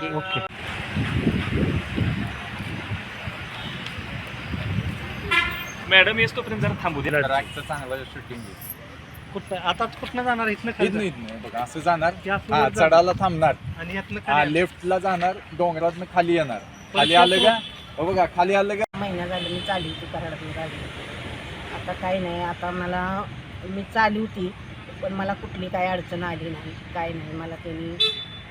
की okay. Madam yes तोपर्यंत जरा थांबू दे चांगलं शूटिंग कुठं? आता कुठनं जाणार? इथनं खाली? इथनं इथनं. बघा असं जाणार. या हा. चढायला थांबणार. आणि यातनं हा खाली लेफ्टला जाणार डोंगरातनं खाली येणार. खाली आलं तो- का? हो बघा खाली आलं का? महिना झाला मी चालली होती गाडी आता काही नाही आता मला मी चालली होती पण मला कुठली काही अडचण आली नाही काय नाही. मला त्यांनी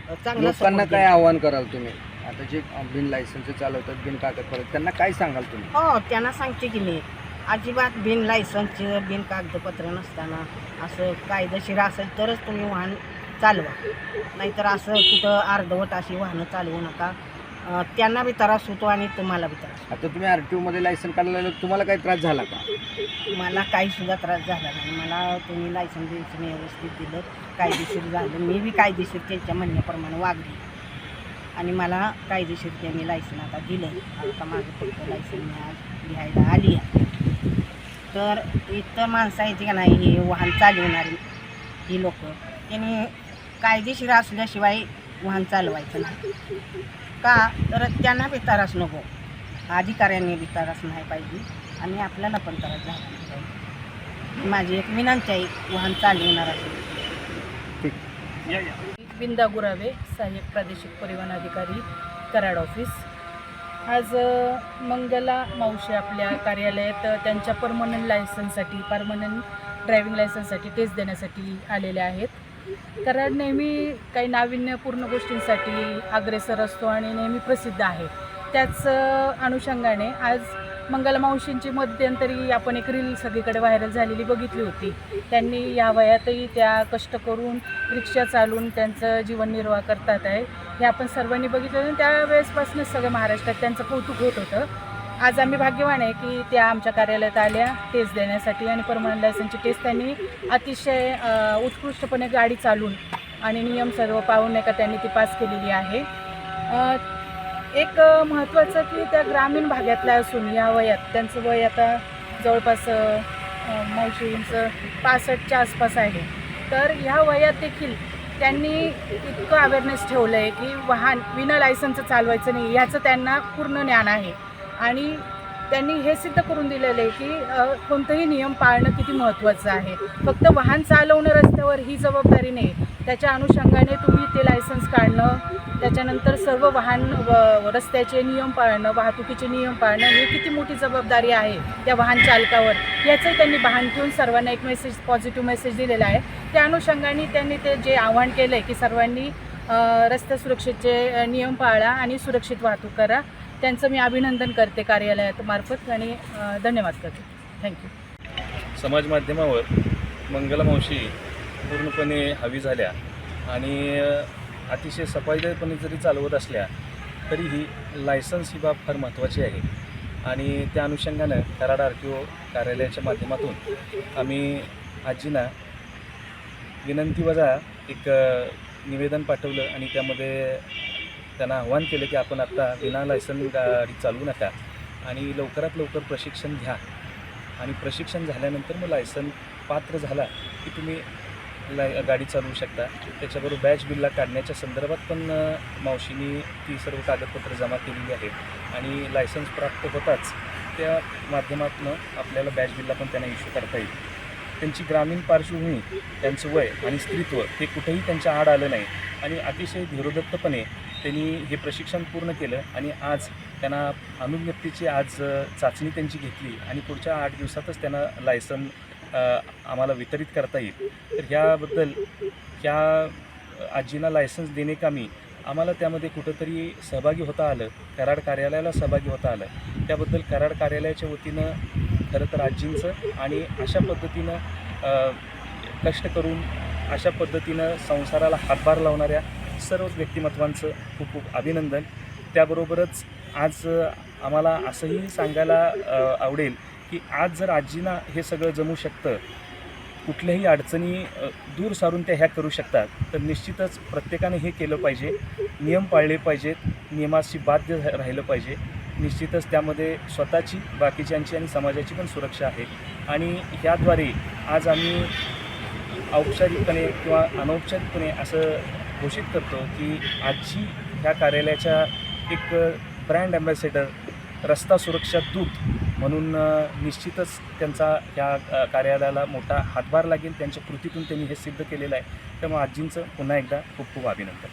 चांगला लोकांना support काय. आव्हान कराल तुम्ही? आता जे बिन लायसन्स चालवतात बिन कागदपत्र त्यांना काय सांगाल तुम्ही? हो त्यांना सांगते की मी अजिबात बिन लायसन्सचे बिन कागदपत्र नसताना असं कायदेशीर असेल तरच तुम्ही वाहन चालवा. नाहीतर असं कुठं अर्धवट अशी वाहनं चालवू नका. अ, त्यांना बी त्रास होतो आणि तुम्हाला बी त्रास आता तुम्ही आर टी मध्ये लायसन्स काढलेलं तुम्हाला काही त्रास झाला का? मला काही सुद्धा त्रास झाला नाही. मला तुम्ही लायसन बिसन व्यवस्थित दिलं. कायदेशीर झालं. मी बी कायदेशीर त्यांच्या म्हणण्याप्रमाणे वागली. आणि मला कायदेशीर त्यांनी लायसन आता दिलं आता माझं फक्त लायसन मी आज घ्यायला आली आहे. तर इतर माणसं आहेत का नाही हे वाहन चालवणारी ही लोक त्यांनी कायदेशीर असल्याशिवाय वाहन चालवायचं नाही. का? तर त्यांना बी त्रास नको. अधिकाऱ्यांनी बी त्रास नाही पाहिजे. आणि आपल्याला पण त्रास झाला नाही पाहिजे माझी एक विनंती आहे वाहन चालवणार असेल या बिंदा गुरावे सहाय्यक प्रादेशिक परिवहन अधिकारी कराड ऑफिस. आज मंगला मावशी आपल्या कार्यालयात त्यांच्या परमनंट लायसन्ससाठी परमनंट ड्रायव्हिंग लायसन्ससाठी टेस्ट देण्यासाठी आलेल्या आहेत. कराड नेहमी काही नाविन्यपूर्ण गोष्टींसाठी अग्रेसर असतो आणि नेहमी प्रसिद्ध आहे. त्याच अनुषंगाने आज मंगलमावशींची मध्यंतरी आपण एक रील सगळीकडे व्हायरल झालेली बघितली होती. त्यांनी या वयातही त्या कष्ट करून रिक्षा चालून त्यांचं जीवननिर्वाह करतात आहे. हे आपण सर्वांनी बघितलं आणि त्यावेळेसपासूनच सगळं महाराष्ट्रात त्यांचं कौतुक होत होतं. आज आम्ही भाग्यवान आहे की त्या आमच्या कार्यालयात आल्या टेस्ट देण्यासाठी आणि परमनंट लायसनची टेस्ट त्यांनी अतिशय उत्कृष्टपणे गाडी चालून आणि नियम सर्व पाहून नाही का त्यांनी ती पास केलेली आहे. एक महत्त्वाचं की त्या ग्रामीण भागातल्या असून या वयात त्यांचं वय आता जवळपास मावशींचं पासष्टच्या आसपास आहे. तर ह्या वयात देखील त्यांनी इतकं अवेअरनेस ठेवलं आहे की वाहन विना लायसनचं चालवायचं नाही ह्याचं त्यांना पूर्ण ज्ञान आहे. आणि त्यांनी हे सिद्ध करून दिलेलं आहे की कोणतंही नियम पाळणं किती महत्त्वाचं आहे. फक्त वाहन चालवणं रस्त्यावर ही जबाबदारी नाही. त्याच्या अनुषंगाने तुम्ही ते लायसन्स काढणं त्याच्यानंतर सर्व वाहन व रस्त्याचे नियम पाळणं वाहतुकीचे नियम पाळणं ही किती मोठी जबाबदारी आहे त्या वाहन चालकावर. याचंही त्यांनी भान ठेवून सर्वांना एक मेसेज पॉझिटिव्ह मेसेज दिलेला आहे. त्या अनुषंगाने त्यांनी ते जे आव्हान केलं आहे की सर्वांनी रस्ता रस्ते सुरक्षेचे नियम पाळा आणि सुरक्षित वाहतूक करा. त्यांचं मी अभिनंदन करते कार्यालयात मार्फत आणि धन्यवाद करते. थँक्यू समाज माध्यमावर मंगलामावशी पूर्णपणे हवी झाल्या आणि अतिशय सफाईदारपणे जरी चालवत असल्या तरीही लायसन्स ही बाब फार महत्त्वाची आहे. आणि त्या अनुषंगानं कराड आर टी ओ कार्यालयाच्या माध्यमातून आम्ही आजींना विनंती वजा एक निवेदन पाठवलं आणि त्यामध्ये त्यांना आव्हान केलं की आपण आत्ता विना लायसन गाडी चालवू नका. आणि लवकरात लवकर प्रशिक्षण घ्या. आणि प्रशिक्षण झाल्यानंतर मग लायसन पात्र झाला की तुम्ही लाय गाडी चालवू शकता. त्याच्याबरोबर बॅच बिलला काढण्याच्या संदर्भात पण मावशीनी ती सर्व कागदपत्रं जमा केलेली आहेत. आणि लायसन्स प्राप्त होताच त्या माध्यमातून आपल्याला बॅच बिलला पण त्यांना इश्यू करता येईल. त्यांची ग्रामीण पार्श्वभूमी त्यांचं वय आणि स्त्रीत्व हे कुठेही त्यांच्या आड आलं नाही. आणि अतिशय धीरोदत्तपणे त्यांनी हे प्रशिक्षण पूर्ण केलं आणि आज त्यांना अनुज्ञप्तीची आज चाचणी त्यांची घेतली आणि पुढच्या आठ दिवसातच त्यांना लायसन आम्हाला वितरित करता येईल. तर ह्याबद्दल ह्या आजींना लायसन्स देणेकामी आम्हाला त्यामध्ये कुठंतरी सहभागी होता आलं. कराड कार्यालयाला सहभागी होता आलं. त्याबद्दल कराड कार्यालयाच्या वतीनं खरं तर आजींचं आणि अशा पद्धतीनं कष्ट करून अशा पद्धतीनं संसाराला हातभार लावणाऱ्या सर्व व्यक्तिमत्वांचं खूप खूप अभिनंदन. त्याबरोबरच आज आम्हाला असंही सांगायला आवडेल की आज जर आजींना हे सगळं जमू शकतं कुठल्याही अडचणी दूर सारून त्या ह्या करू शकतात तर निश्चितच प्रत्येकाने हे केलं पाहिजे. नियम पाळले पाहिजेत. नियमाशी बाध्य राहिलं पाहिजे. निश्चितच त्यामध्ये स्वतःची बाकीच्यांची आणि समाजाची पण सुरक्षा आहे. आणि ह्याद्वारे आज आम्ही औपचारिकपणे किंवा अनौपचारिकपणे असं घोषित करतो की आजची ह्या कार्यालयाच्या एक ब्रँड ॲम्बॅसेडर रस्ता सुरक्षा दूत म्हणून निश्चितच त्यांचा या कार्यालयाला मोठा हातभार लागेल. त्यांच्या कृतीतून त्यांनी हे सिद्ध केलेलं आहे. त्यामुळे आजींचं पुन्हा एकदा खूप खूप अभिनंदन.